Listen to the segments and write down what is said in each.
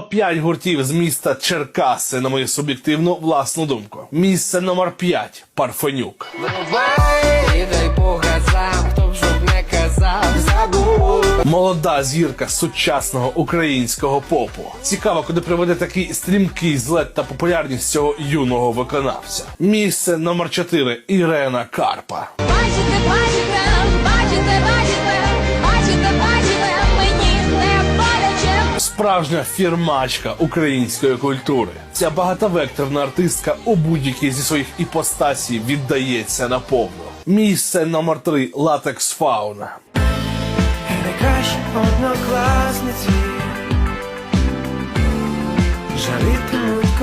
П'ять гуртів з міста Черкаси, на мою суб'єктивну власну думку. Місце номер 5 Парфенюк. Дай по газам, хто б щоб не казав, забув. Молода зірка сучасного українського попу. Цікаво, куди приведе такий стрімкий злет та популярність цього юного виконавця. Місце номер 4 Ірена Карпа. Справжня фірмачка української культури. Ця багатовекторна артистка у будь-якій зі своїх іпостасій віддається наповну. Місце номер 3 Латекс Фауна. найкращі однокласниці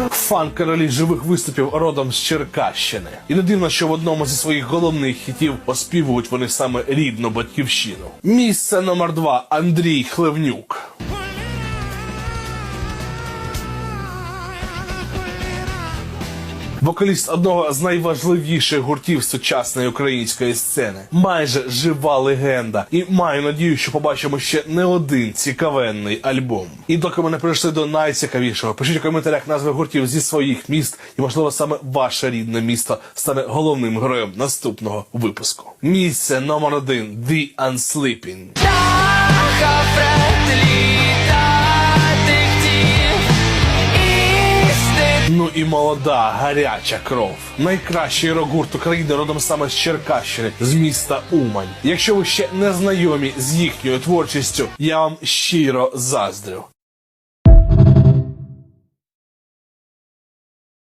Фан королі живих виступів родом з Черкащини. І не дивно, що в одному зі своїх головних хітів оспівують вони саме рідну батьківщину. Місце номер 2 Андрій Хлевнюк. Вокаліст одного з найважливіших гуртів сучасної української сцени, майже жива легенда, і маю надію, що побачимо ще не один цікавенний альбом. І доки ми не прийшли до найцікавішого, пишіть у коментарях назви гуртів зі своїх міст, і можливо саме ваше рідне місто стане головним героєм наступного випуску. Місце номер один The Unsleeping. Ну і молода гаряча кров. Найкращий рок-гурт України родом саме з Черкащини, з міста Умань. Якщо ви ще не знайомі з їхньою творчістю, я вам щиро заздрю.